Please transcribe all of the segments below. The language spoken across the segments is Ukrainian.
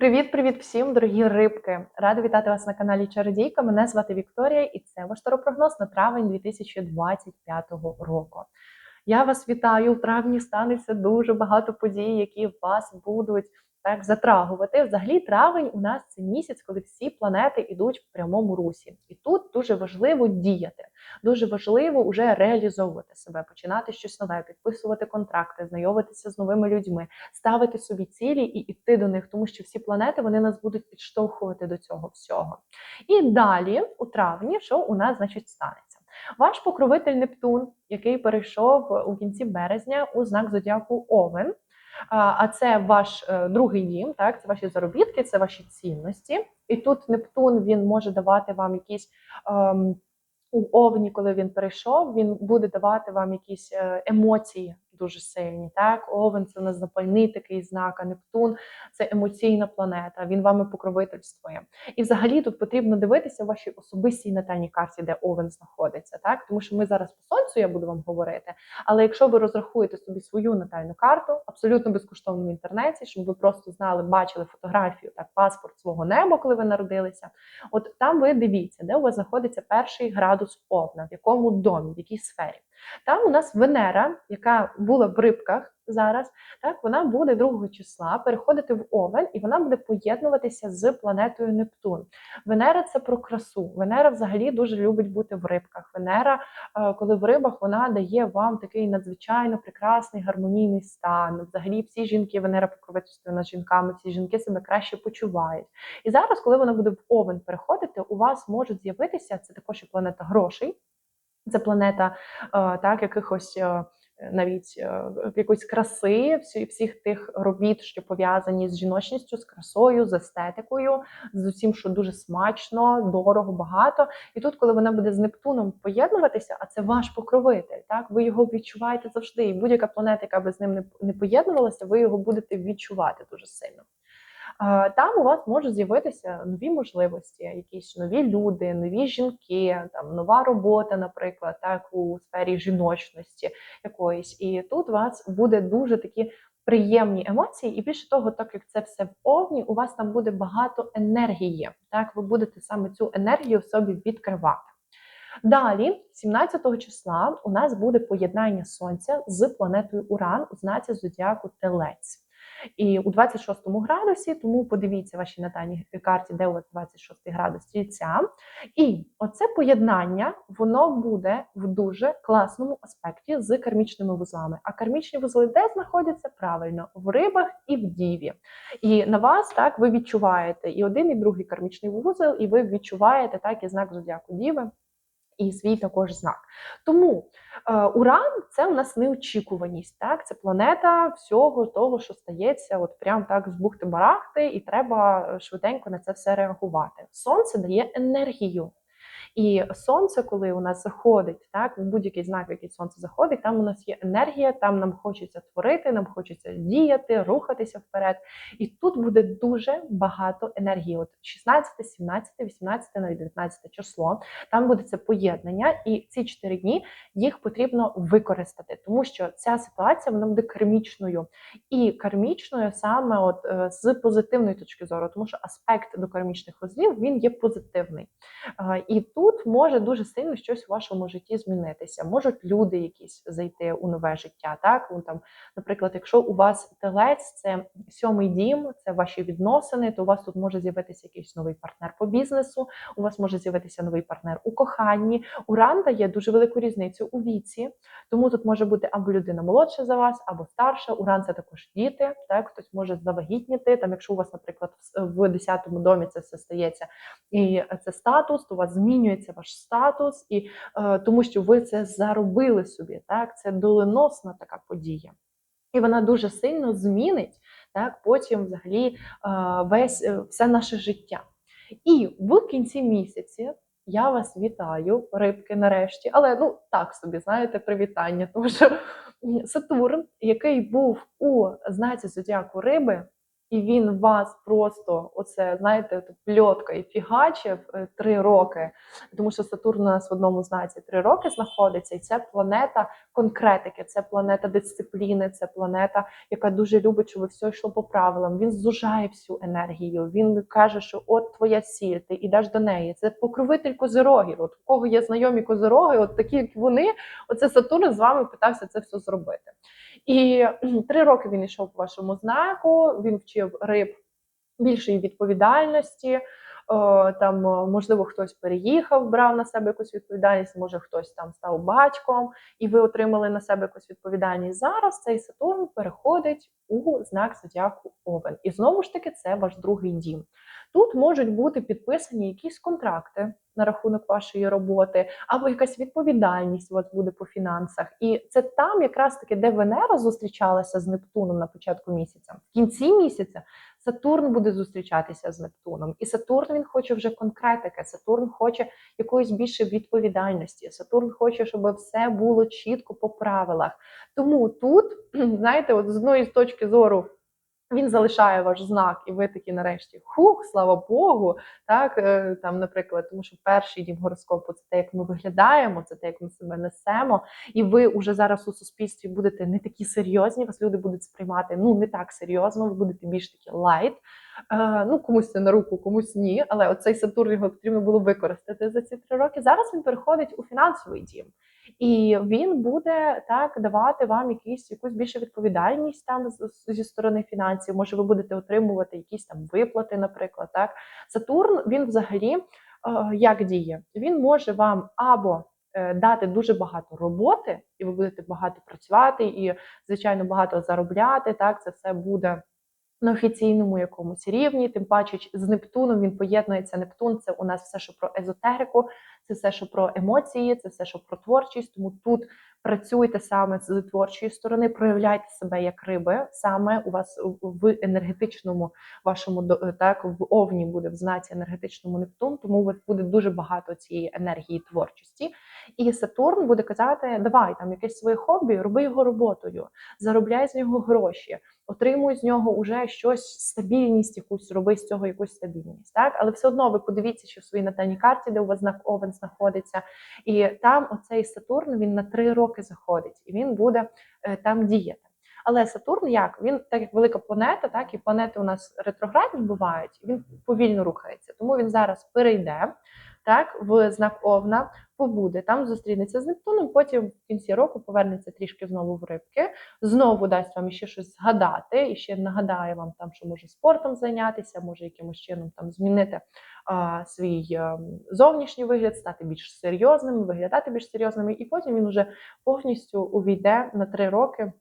Привіт-привіт всім, дорогі рибки! Рада вітати вас на каналі Чародійка. Мене звати Вікторія, і це ваш таропрогноз на травень 2025 року. Я вас вітаю. В травні станеться дуже багато подій, які вас будуть так затрагувати. Взагалі, травень у нас це місяць, коли всі планети йдуть в прямому русі, і тут дуже важливо діяти. Дуже важливо вже реалізовувати себе, починати щось нове, підписувати контракти, знайомитися з новими людьми, ставити собі цілі і йти до них, тому що всі планети вони нас будуть підштовхувати до цього всього. І далі, у травні, що у нас значить станеться? Ваш покровитель Нептун, який перейшов у кінці березня у знак зодіаку Овен. А це ваш е, другий дім, так? Це ваші заробітки, це ваші цінності. І тут Нептун він може давати вам якісь ем, у Овні, коли він перейшов, він буде давати вам якісь е, емоції дуже сильні. Так, Овен це у нас такий знак, а Нептун це емоційна планета. Він вами покровительствує. І взагалі тут потрібно дивитися вашій особистій натальній карті, де Овен знаходиться. Так, тому що ми зараз по сонцю я буду вам говорити. Але якщо ви розрахуєте собі свою натальну карту, абсолютно безкоштовно в інтернеті, щоб ви просто знали, бачили фотографію, так, паспорт свого неба, коли ви народилися. От там ви дивіться, де у вас знаходиться перший градус Овна, в якому домі, в якій сфері. Там у нас Венера, яка була в рибках зараз, так вона буде 2 числа переходити в Овен, і вона буде поєднуватися з планетою Нептун. Венера це про красу. Венера взагалі дуже любить бути в рибках. Венера, е, коли в рибах, вона дає вам такий надзвичайно прекрасний гармонійний стан. Взагалі, всі жінки, Венера покровительствує над жінками, всі жінки себе краще почувають. І зараз, коли вона буде в Овен переходити, у вас можуть з'явитися це також і планета грошей. Це планета е, так, якихось е, навіть е, якоїсь краси, всі, всіх тих робіт, що пов'язані з жіночністю, з красою, з естетикою, з усім, що дуже смачно, дорого, багато. І тут, коли вона буде з Нептуном поєднуватися, а це ваш покровитель, так ви його відчуваєте завжди. І будь-яка планета, яка би з ним не поєднувалася, ви його будете відчувати дуже сильно. Там у вас можуть з'явитися нові можливості, якісь нові люди, нові жінки, там нова робота, наприклад, так у сфері жіночності якоїсь. І тут у вас буде дуже такі приємні емоції, і більше того, так як це все в овні, у вас там буде багато енергії. Так, ви будете саме цю енергію в собі відкривати. Далі, 17 числа, у нас буде поєднання сонця з планетою Уран у знаці зодіаку Телець. І у 26 градусі, тому подивіться ваші натальні карті, де у вас 26 градус стрільця. І оце поєднання, воно буде в дуже класному аспекті з кармічними вузлами. А кармічні вузли де знаходяться правильно в рибах і в діві. І на вас так ви відчуваєте і один, і другий кармічний вузол, і ви відчуваєте так і знак зодіаку Діви і свій також знак. Тому е, Уран це у нас неочікуваність. Так, це планета всього того, що стається, от прям так з бухти-барахти, і треба е, швиденько на це все реагувати. Сонце дає енергію. І сонце, коли у нас заходить, так будь-який знак, який сонце заходить, там у нас є енергія, там нам хочеться творити, нам хочеться діяти, рухатися вперед. І тут буде дуже багато енергії. От 16, 17, 18, навіть 19 число. Там буде це поєднання, і ці 4 дні їх потрібно використати, тому що ця ситуація вона буде кармічною. І кармічною саме от е, з позитивної точки зору, тому що аспект до кармічних вузлів він є позитивний. І тут може дуже сильно щось у вашому житті змінитися. Можуть люди якісь зайти у нове життя. Так, ну, там, наприклад, якщо у вас телець, це сьомий дім, це ваші відносини, то у вас тут може з'явитися якийсь новий партнер по бізнесу. У вас може з'явитися новий партнер у коханні. Уран дає дуже велику різницю у віці, тому тут може бути або людина молодша за вас, або старша. Уран це також діти. Так, хтось може завагітніти. Там, якщо у вас, наприклад, в 10-му домі це все стається, і це статус, то у вас змінює змінюється ваш статус, і е, тому що ви це заробили собі. Так, це доленосна така подія. І вона дуже сильно змінить так, потім взагалі е, весь е, все наше життя. І в кінці місяці я вас вітаю, рибки нарешті, але ну так собі, знаєте, привітання, тому що Сатурн, який був у знаці зодіаку риби, і він вас просто, оце, знаєте, пльотка і фігачив е, три роки, тому що Сатурн у нас в одному знаці три роки знаходиться, і це планета конкретики, це планета дисципліни, це планета, яка дуже любить, щоб все йшло по правилам. Він зужає всю енергію. Він каже, що от твоя ціль, ти йдеш до неї. Це покровитель козирогів. От у кого є знайомі козироги, от такі як вони, оце Сатурн з вами питався це все зробити. І три роки він йшов по вашому знаку, він вчив риб більшої відповідальності. Е, Там, е, можливо, хтось переїхав, брав на себе якусь відповідальність, може хтось там став батьком, і ви отримали на себе якусь відповідальність. Зараз цей Сатурн переходить у знак зодіаку Овен. І знову ж таки, це ваш другий дім. Тут можуть бути підписані якісь контракти на рахунок вашої роботи, або якась відповідальність у вас буде по фінансах. І це там, якраз таки, де Венера зустрічалася з Нептуном на початку місяця. В кінці місяця Сатурн буде зустрічатися з Нептуном. І Сатурн він хоче вже конкретики. Сатурн хоче якоїсь більше відповідальності. Сатурн хоче, щоб все було чітко по правилах. Тому тут, знаєте, от з одної точки зору. Він залишає ваш знак, і ви такі нарешті хух, слава Богу. Так е, там, наприклад, тому що перший дім гороскопу це те, як ми виглядаємо, це те, як ми себе несемо. І ви вже зараз у суспільстві будете не такі серйозні, вас люди будуть сприймати ну не так серйозно, ви будете більш такі лайт. Е, ну комусь це на руку, комусь ні. Але оцей Сатурн його потрібно було використати за ці три роки. Зараз він переходить у фінансовий дім. І він буде так давати вам якісь якусь більше відповідальність там зі сторони фінансів. Може, ви будете отримувати якісь там виплати, наприклад. Так Сатурн він взагалі е, як діє? Він може вам або е, дати дуже багато роботи, і ви будете багато працювати, і звичайно багато заробляти. Так, це все буде на офіційному якомусь рівні. Тим паче з Нептуном він поєднується. Нептун це у нас все, що про езотерику, це все, що про емоції, це все, що про творчість. Тому тут працюйте саме з творчої сторони, проявляйте себе як риби. Саме у вас в- енергетичному вашому так в овні буде в знаці енергетичному Нептун, тому у буде дуже багато цієї енергії творчості. І Сатурн буде казати: давай там якесь своє хобі, роби його роботою, заробляй з нього гроші, отримуй з нього уже щось, стабільність, якусь роби з цього якусь стабільність. Так, але все одно ви подивіться, що в своїй натальній карті, де у вас знак Овен знаходиться, і там оцей Сатурн він на три роки заходить, і він буде е, там діяти. Але Сатурн як? Він так як велика планета, так і планети у нас ретроградні бувають, він повільно рухається. Тому він зараз перейде так в знак Овна, побуде там, зустрінеться з Нептуном. Потім в кінці року повернеться трішки знову в рибки, знову дасть вам ще щось згадати, і ще нагадає вам там, що може спортом зайнятися, може якимось чином там змінити а, свій е, зовнішній вигляд, стати більш серйозним, виглядати більш серйозними, і потім він уже повністю увійде на три роки.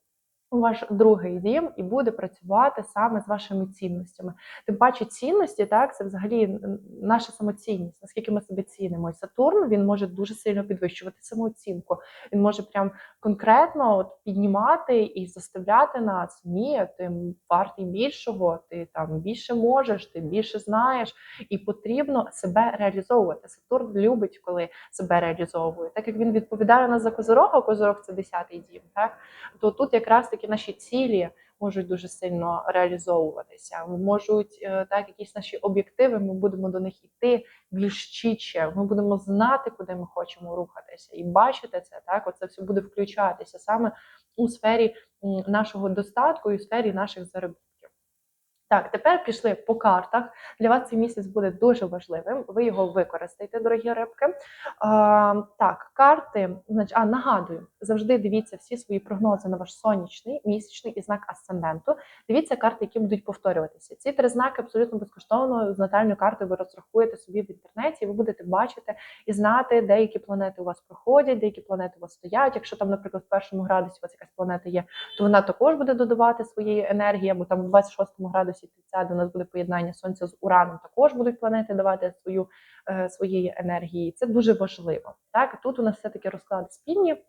Ваш другий дім і буде працювати саме з вашими цінностями. Тим паче цінності, так, це взагалі наша самоцінність, наскільки ми себе цінимо. І Сатурн він може дуже сильно підвищувати самооцінку. Він може прям конкретно от піднімати і заставляти нас. Ні, ти вартий більшого, ти там більше можеш, ти більше знаєш, і потрібно себе реалізовувати. Сатурн любить, коли себе реалізовує. Так як він відповідає на за козорога, козорог це 10-й дім, так то тут якраз таки наші цілі можуть дуже сильно реалізовуватися. Можуть е, так, якісь наші об'єктиви, ми будемо до них йти більш чітче. Ми будемо знати, куди ми хочемо рухатися, і бачити це так. Оце все буде включатися саме у сфері нашого достатку і у сфері наших заробітків. Так, тепер пішли по картах. Для вас цей місяць буде дуже важливим. Ви його використаєте, дорогі рибки. А, так, карти, значить, а нагадую, завжди дивіться всі свої прогнози на ваш сонячний, місячний і знак асценденту. Дивіться карти, які будуть повторюватися. Ці три знаки абсолютно безкоштовно з натальною картою ви розрахуєте собі в інтернеті, ви будете бачити і знати, деякі планети у вас проходять, деякі планети у вас стоять. Якщо там, наприклад, в першому градусі у вас якась планета є, то вона також буде додавати своєї енергії, або там у 26 градусі 30, де у нас буде поєднання сонця з ураном, також будуть планети давати свою е, своєї енергії. Це дуже важливо. Так тут у нас все таки розклади спільні.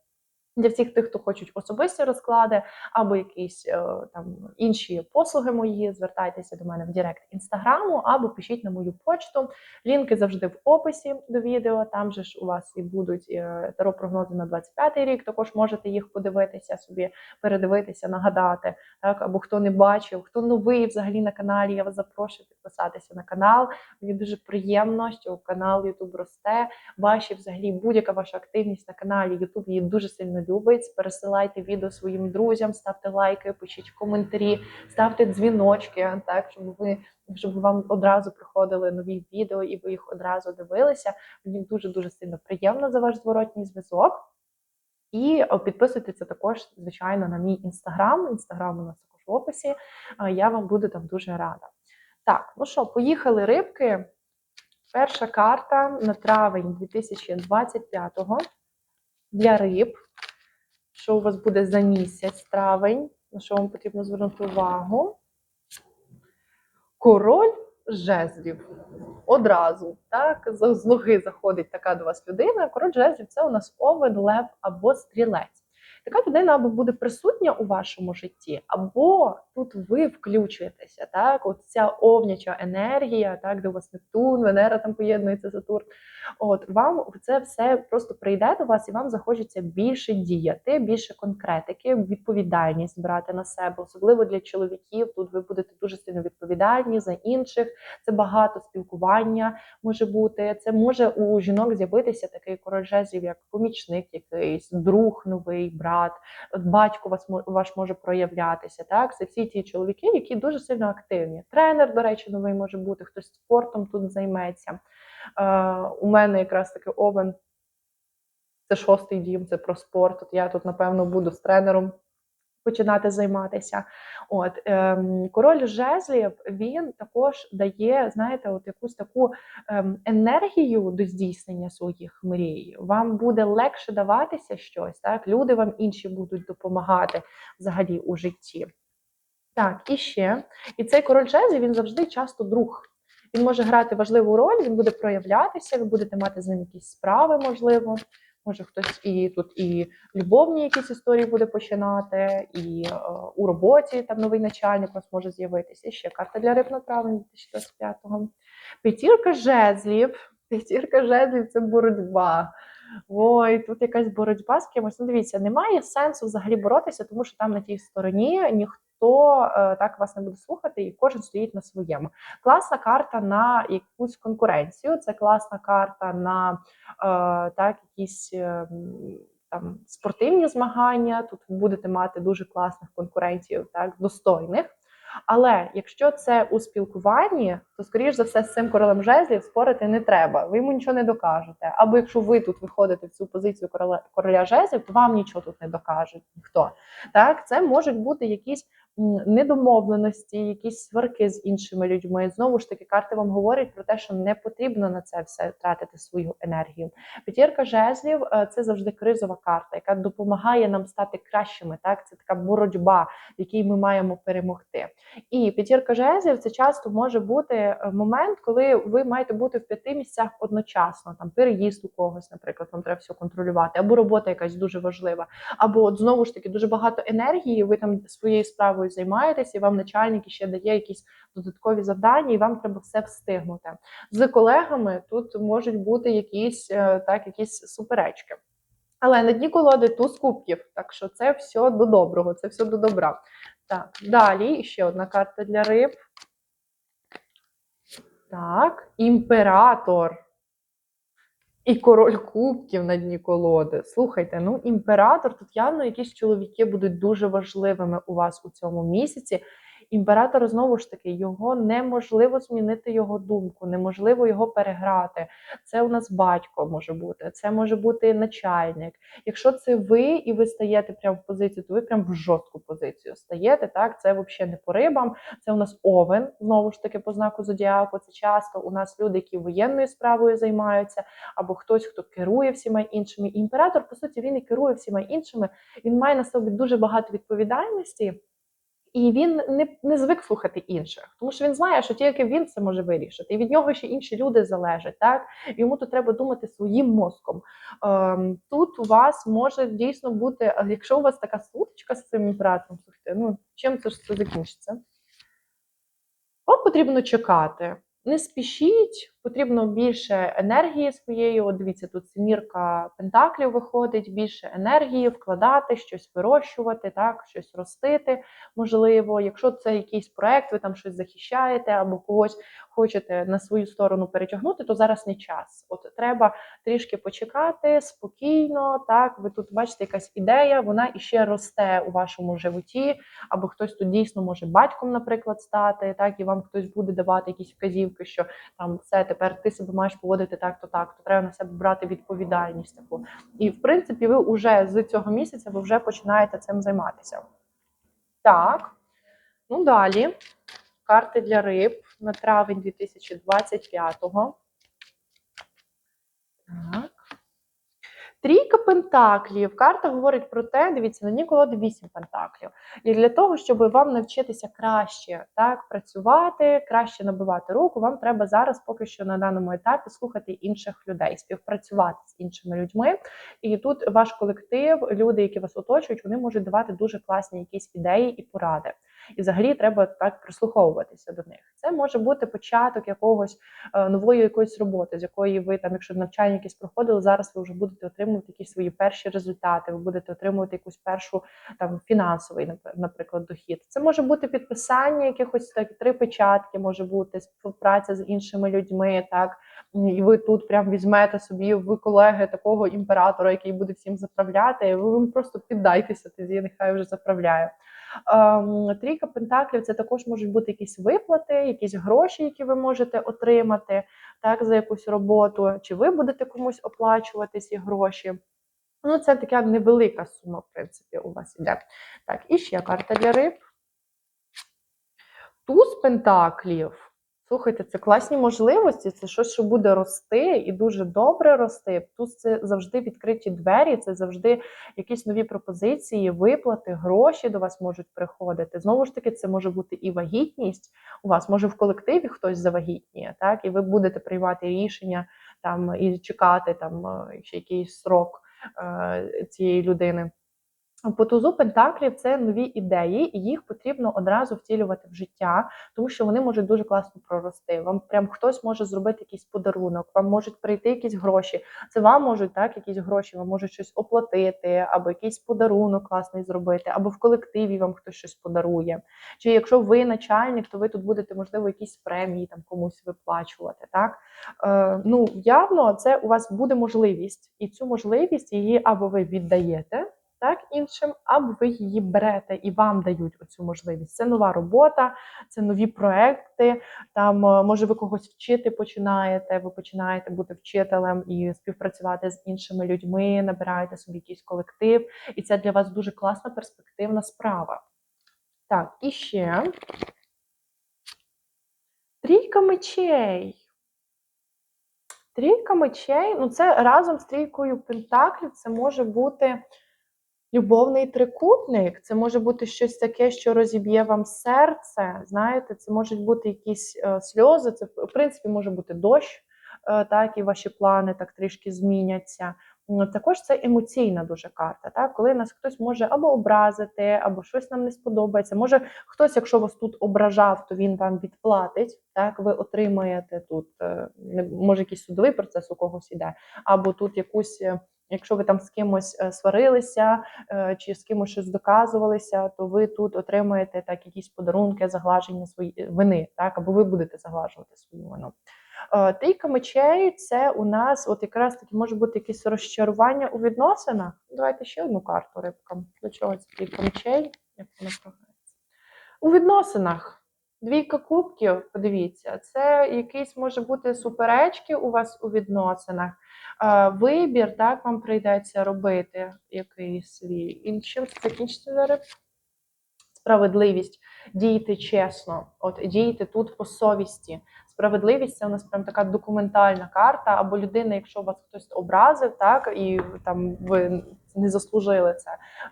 Для всіх тих, хто хочуть особисті розклади або якісь е, там інші послуги мої, звертайтеся до мене в Директ інстаграму або пишіть на мою почту. Лінки завжди в описі до відео. Там же ж у вас і будуть е, таро-прогнози на 25-й рік. Також можете їх подивитися собі, передивитися, нагадати. Так, або хто не бачив, хто новий взагалі на каналі. Я вас запрошую підписатися на канал. Мені дуже приємно, що канал YouTube росте. Ваші взагалі будь-яка ваша активність на каналі YouTube її дуже сильно любить. Пересилайте відео своїм друзям, ставте лайки, пишіть коментарі, ставте дзвіночки, так щоб ви щоб вам одразу приходили нові відео і ви їх одразу дивилися. Мені дуже дуже сильно приємно за ваш зворотній зв'язок. І підписуйтеся також, звичайно, на мій інстаграм. Інстаграм у нас також в описі. Я вам буду там дуже рада. Так, ну що, поїхали рибки. Перша карта на травень 2025-го для риб. Що у вас буде за місяць травень? На що вам потрібно звернути увагу? Король жезлів. Одразу, так, з ноги заходить така до вас людина. Король жезлів це у нас овен, лев або стрілець. Така людина або буде присутня у вашому житті, або тут ви включуєтеся. Так, от ця овняча енергія, так, де у вас Нептун, Венера там поєднується Сатурн. От вам це все просто прийде до вас, і вам захочеться більше діяти, більше конкретики, відповідальність брати на себе, особливо для чоловіків. Тут ви будете дуже сильно відповідальні за інших. Це багато спілкування може бути. Це може у жінок з'явитися такий король жезлів, як помічник, якийсь друг новий брат, от батько вас ваш може проявлятися. Так, це всі ті чоловіки, які дуже сильно активні. Тренер, до речі, новий може бути, хтось спортом тут займеться. Е, у мене якраз таки овен. Це шостий дім, це про спорт. От я тут, напевно, буду з тренером починати займатися. От ем, король жезлів він також дає, знаєте, от якусь таку ем, енергію до здійснення своїх мрій. Вам буде легше даватися щось, так? Люди вам інші будуть допомагати взагалі у житті. Так, і ще. І цей король жезлів він завжди часто друг. Він може грати важливу роль, він буде проявлятися, ви будете мати з ним якісь справи, можливо. Може, хтось і тут і любовні якісь історії буде починати, і е, у роботі там новий начальник у вас може з'явитися. І ще карта для риб на травень 2025-го. П'ятірка жезлів. П'ятірка жезлів це боротьба. Ой, тут якась боротьба з кимось. Ну, дивіться, немає сенсу взагалі боротися, тому що там на тій стороні ніхто е, так вас не буде слухати, і кожен стоїть на своєму. Класна карта на якусь конкуренцію. Це класна карта на е, так, якісь. е, Там спортивні змагання, тут будете мати дуже класних конкурентів, так достойних. Але якщо це у спілкуванні, то скоріш за все з цим королем жезлів спорити не треба. Ви йому нічого не докажете. Або якщо ви тут виходите в цю позицію короля, короля жезлів, то вам нічого тут не докажуть ніхто. Так, це можуть бути якісь недомовленості, якісь сварки з іншими людьми. Знову ж таки, карти вам говорять про те, що не потрібно на це все тратити свою енергію. П'ятірка жезлів е, це завжди кризова карта, яка допомагає нам стати кращими. Так, це така боротьба, в якій ми маємо перемогти. І п'ятірка жезлів це часто може бути е, момент, коли ви маєте бути в п'яти місцях одночасно. Там переїзд у когось, наприклад, вам треба все контролювати, або робота якась дуже важлива, або от знову ж таки дуже багато енергії. Ви там своєю справою займаєтесь, і вам начальник ще дає якісь додаткові завдання, і вам треба все встигнути. З колегами тут можуть бути якісь е, так, якісь суперечки. Але на дні колоди туз кубків, так що це все до доброго, це все до добра. Так, далі ще одна карта для риб. Так, імператор. І король кубків на дні колоди. Слухайте, ну імператор, тут явно якісь чоловіки будуть дуже важливими у вас у цьому місяці. Імператор знову ж таки його неможливо змінити його думку, неможливо його переграти. Це у нас батько може бути, це може бути начальник. Якщо це ви і ви стаєте прямо в позицію, то ви прямо в жорстку позицію стаєте. Так, це взагалі не по рибам. Це у нас овен, знову ж таки, по знаку зодіаку. Це часто у нас люди, які воєнною справою займаються, або хтось, хто керує всіма іншими. І імператор, по суті, він і керує всіма іншими. Він має на собі дуже багато відповідальності. І він не, не звик слухати інших, тому що він знає, що тільки він це може вирішити, і від нього ще інші люди залежать. Так йому тут треба думати своїм мозком. Ем, тут у вас може дійсно бути, якщо у вас така сутичка з цим імператором, слухайте, ну чим це ж це закінчиться? Вам потрібно чекати. Не спішіть, потрібно більше енергії своєї. От дивіться, тут семірка пентаклів виходить, більше енергії вкладати, щось вирощувати, так, щось ростити. Можливо, якщо це якийсь проект, ви там щось захищаєте або когось хочете на свою сторону перетягнути, то зараз не час. От треба трішки почекати спокійно. Так, ви тут бачите якась ідея, вона іще росте у вашому животі, або хтось тут дійсно може батьком, наприклад, стати, так і вам хтось буде давати якісь вказівки, що там все тепер ти себе маєш поводити так, то так, то треба на себе брати відповідальність таку. І в принципі, ви вже з цього місяця ви вже починаєте цим займатися. Так, ну далі. Карти для риб на травень 2025-го. Так. Трійка пентаклів. Карта говорить про те, дивіться, на ній колоди 8 пентаклів. І для того, щоб вам навчитися краще так, працювати, краще набивати руку, вам треба зараз поки що на даному етапі слухати інших людей, співпрацювати з іншими людьми. І тут ваш колектив, люди, які вас оточують, вони можуть давати дуже класні якісь ідеї і поради. І взагалі треба так прислуховуватися до них. Це може бути початок якогось е, нової якоїсь роботи, з якої ви там, якщо навчання якісь проходили, зараз ви вже будете отримувати якісь свої перші результати. Ви будете отримувати якусь першу там фінансовий, наприклад, дохід. Це може бути підписання якихось так три печатки, може бути співпраця з іншими людьми. Так і ви тут прям візьмете собі ви колеги такого імператора, який буде всім заправляти. і Ви просто піддайтеся, тоді нехай вже заправляє. Ем, Трійка пентаклів це також можуть бути якісь виплати, якісь гроші, які ви можете отримати так за якусь роботу, чи ви будете комусь оплачувати ці гроші. Ну, це така невелика сума, в принципі, у вас іде. Так, і ще карта для риб. Туз пентаклів. Слухайте, це класні можливості, це щось, що буде рости і дуже добре рости. Туз це завжди відкриті двері, це завжди якісь нові пропозиції, виплати, гроші до вас можуть приходити. Знову ж таки, це може бути і вагітність. У вас може в колективі хтось завагітніє, так, і ви будете приймати рішення там і чекати там е, ще якийсь срок е, цієї людини. По тузу пентаклів це нові ідеї, і їх потрібно одразу втілювати в життя, тому що вони можуть дуже класно прорости. Вам прям хтось може зробити якийсь подарунок, вам можуть прийти якісь гроші. Це вам можуть так, якісь гроші, вам можуть щось оплатити, або якийсь подарунок класний зробити, або в колективі вам хтось щось подарує. Чи якщо ви начальник, то ви тут будете можливо якісь премії там комусь виплачувати. Так е, ну явно це у вас буде можливість, і цю можливість її або ви віддаєте так іншим, або ви її берете і вам дають оцю можливість. Це нова робота, це нові проекти. Там е, може ви когось вчити починаєте. Ви починаєте бути вчителем і співпрацювати з іншими людьми, набираєте собі якийсь колектив, і це для вас дуже класна перспективна справа. Так, і ще трійка мечей. Трійка мечей, ну це разом з трійкою пентаклів, це може бути любовний трикутник, це може бути щось таке, що розіб'є вам серце. Знаєте, це можуть бути якісь е, сльози, це в принципі може бути дощ, е, так, і ваші плани так трішки зміняться. Також це емоційна дуже карта, так? коли нас хтось може або образити, або щось нам не сподобається. Може, хтось, якщо вас тут ображав, то він вам відплатить. Так, ви отримаєте тут, е, може, якийсь судовий процес у когось іде, або тут якусь, е, якщо ви там з кимось е, сварилися, е, чи з кимось щось доказувалися, то ви тут отримаєте так якісь подарунки, заглаження своєї вини, так, або ви будете заглажувати свою вину. Е, Трійка мечей це у нас от якраз таки може бути якесь розчарування у відносинах. Давайте ще одну карту рибкам. До чого це трійка мечей? Як вона програється? У відносинах. Двійка кубків, подивіться, це якісь може бути суперечки у вас у відносинах. Вибір, так, вам прийдеться робити якийсь свій. І чим закінчиться зараз? Справедливість. Дійте чесно, от дійте тут по совісті. Справедливість це у нас прям така документальна карта, або людина, якщо вас хтось образив, так і там ви не заслужили це,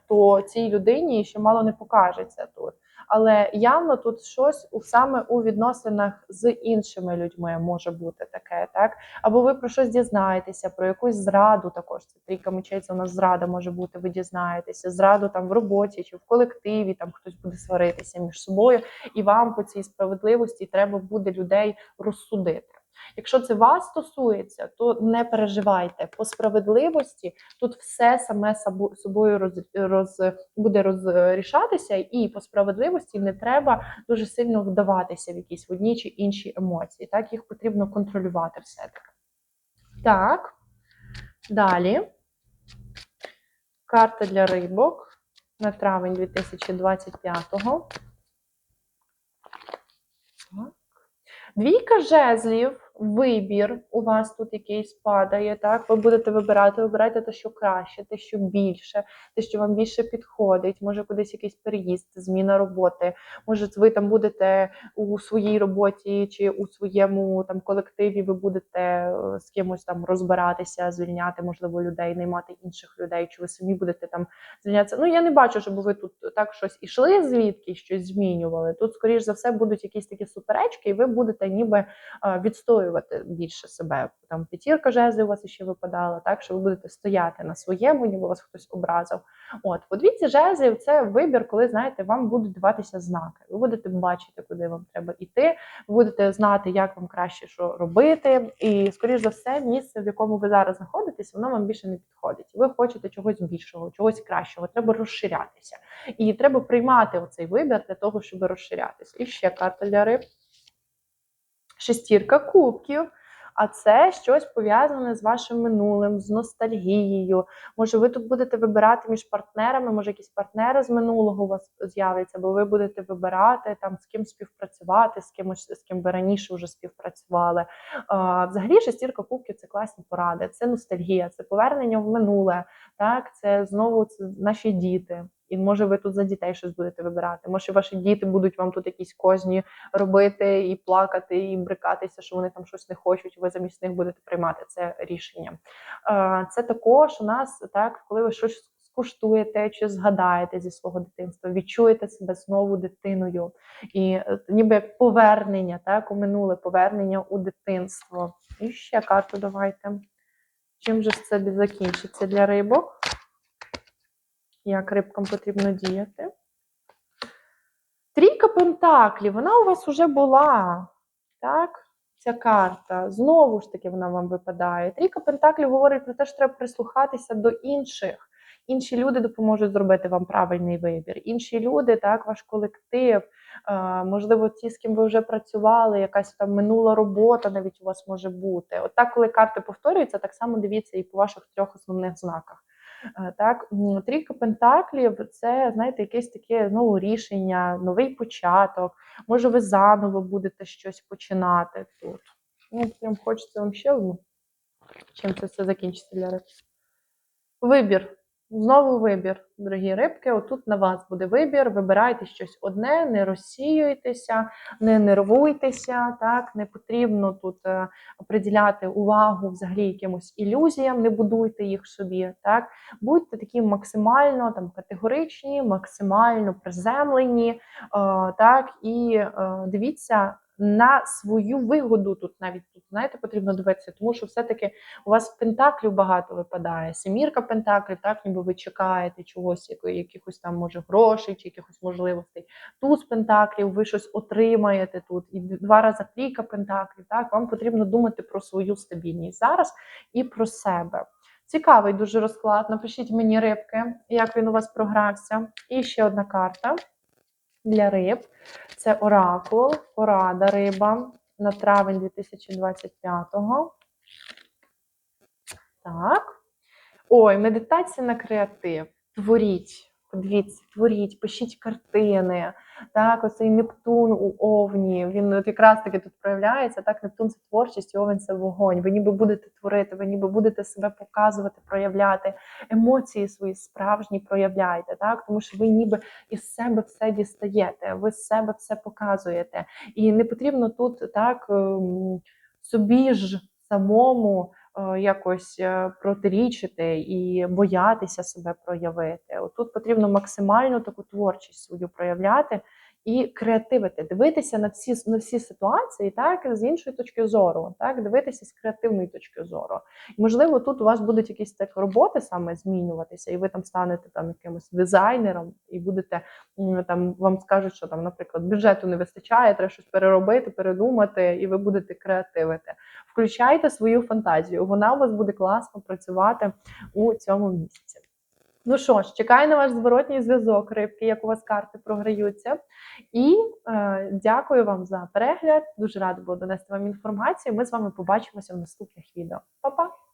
то цій людині ще мало не покажеться тут. Але явно тут щось у саме у відносинах з іншими людьми може бути таке, так? Або ви про щось дізнаєтеся, про якусь зраду також. Це трійка мечей, це у нас зрада може бути, ви дізнаєтеся, зраду там в роботі чи в колективі, там хтось буде сваритися між собою, і вам по цій справедливості треба буде людей розсудити. Якщо це вас стосується, то не переживайте по справедливості. Тут все саме собою роз, роз, буде розрішатися, і по справедливості не треба дуже сильно вдаватися в якісь одні чи інші емоції. Так, їх потрібно контролювати все-таки. Так, далі. Карта для рибок на травень 2025-го. Двійка жезлів, вибір у вас тут якийсь падає. Так, ви будете вибирати, вибирайте те, що краще, те, що більше, те, що вам більше підходить. Може, кудись якийсь переїзд, зміна роботи. Може, ви там будете у своїй роботі чи у своєму там колективі. Ви будете е, з кимось там розбиратися, звільняти, можливо, людей, наймати інших людей, чи ви самі будете там звільнятися. Ну я не бачу, щоб ви тут так щось ішли звідки, щось змінювали. Тут, скоріш за все, будуть якісь такі суперечки, і ви будете ніби е, відстоювати більше себе. Там п'ятірка жезлів у вас ще випадала, так що ви будете стояти на своєму, ніби вас хтось образив. От, по двійці жезлів це вибір, коли знаєте, вам будуть даватися знаки. Ви будете бачити, куди вам треба йти. Ви будете знати, як вам краще що робити. І, скоріш за все, місце, в якому ви зараз знаходитесь, воно вам більше не підходить. Ви хочете чогось більшого, чогось кращого. Треба розширятися. І треба приймати оцей вибір для того, щоб розширятися. І ще карта для риб. Шестірка кубків. А це щось пов'язане з вашим минулим, з ностальгією. Може, ви тут будете вибирати між партнерами, може, якісь партнери з минулого у вас з'являться, бо ви будете вибирати там з ким співпрацювати, з кимось, з ким ви раніше вже співпрацювали. А, взагалі, шестірка кубків це класні поради, це ностальгія, це повернення в минуле. Так, це знову це наші діти. І може ви тут за дітей щось будете вибирати. Може, ваші діти будуть вам тут якісь козні робити і плакати, і брикатися, що вони там щось не хочуть. Ви замість них будете приймати це рішення. Це також у нас так, коли ви щось скуштуєте чи згадаєте зі свого дитинства, відчуєте себе знову дитиною, і е, ніби як повернення, так у минуле повернення у дитинство. І ще карту давайте. Чим же це закінчиться для рибок? Як рибкам потрібно діяти? Трійка пентаклів, вона у вас вже була. Так? Ця карта. Знову ж таки, вона вам випадає. Трійка пентаклів говорить про те, що треба прислухатися до інших. Інші люди допоможуть зробити вам правильний вибір. Інші люди, так, ваш колектив, е, можливо, ті, з ким ви вже працювали, якась там минула робота навіть у вас може бути. От так, коли карти повторюються, так само дивіться і по ваших трьох основних знаках. Е, Так, трійка пентаклів це, знаєте, якесь таке ну, рішення, новий початок. Може, ви заново будете щось починати тут. Ну, прям хочеться вам ще. Чим це все закінчиться для риб? Вибір. Знову вибір, дорогі рибки. Отут на вас буде вибір. Вибирайте щось одне, не розсіюйтеся, не нервуйтеся. Так, не потрібно тут е, приділяти увагу взагалі якимось ілюзіям, не будуйте їх собі. Так, будьте такі максимально там категоричні, максимально приземлені. Е, так, і е, дивіться. На свою вигоду тут навіть тут знаєте, потрібно дивитися, тому що все-таки у вас пентаклів багато випадає. Семірка пентаклів, так ніби ви чекаєте чогось, якихось там може грошей чи якихось можливостей. Туз пентаклів, ви щось отримаєте тут, і два рази трійка пентаклів. Так, вам потрібно думати про свою стабільність зараз і про себе. Цікавий дуже розклад. Напишіть мені рибки, як він у вас програвся. І ще одна карта для риб. Це оракул, порада риба на травень 2025-го. Так. Ой, медитація на креатив. Творіть. Подивіться, творіть, пишіть картини. Так, оцей Нептун у Овні. Він от якраз таки тут проявляється. Так, Нептун це творчість, і Овен це вогонь. Ви ніби будете творити, ви ніби будете себе показувати, проявляти, емоції свої справжні проявляйте, так, тому що ви ніби із себе все дістаєте, ви з себе все показуєте. І не потрібно тут так ем, собі ж самому якось е, протирічити і боятися себе проявити. От Тут потрібно максимально таку творчість свою проявляти і креативити, дивитися на всі на всі ситуації, так з іншої точки зору, так дивитися з креативної точки зору. І, можливо, тут у вас будуть якісь так роботи саме змінюватися, і ви там станете там якимось дизайнером, і будете там вам скажуть, що там, наприклад, бюджету не вистачає, треба щось переробити, передумати, і ви будете креативити. Включайте свою фантазію, вона у вас буде класно працювати у цьому місяці. Ну що ж, чекаю на ваш зворотній зв'язок, рибки, як у вас карти програються. І е, дякую вам за перегляд. Дуже рада була донести вам інформацію. Ми з вами побачимося в наступних відео. Па-па!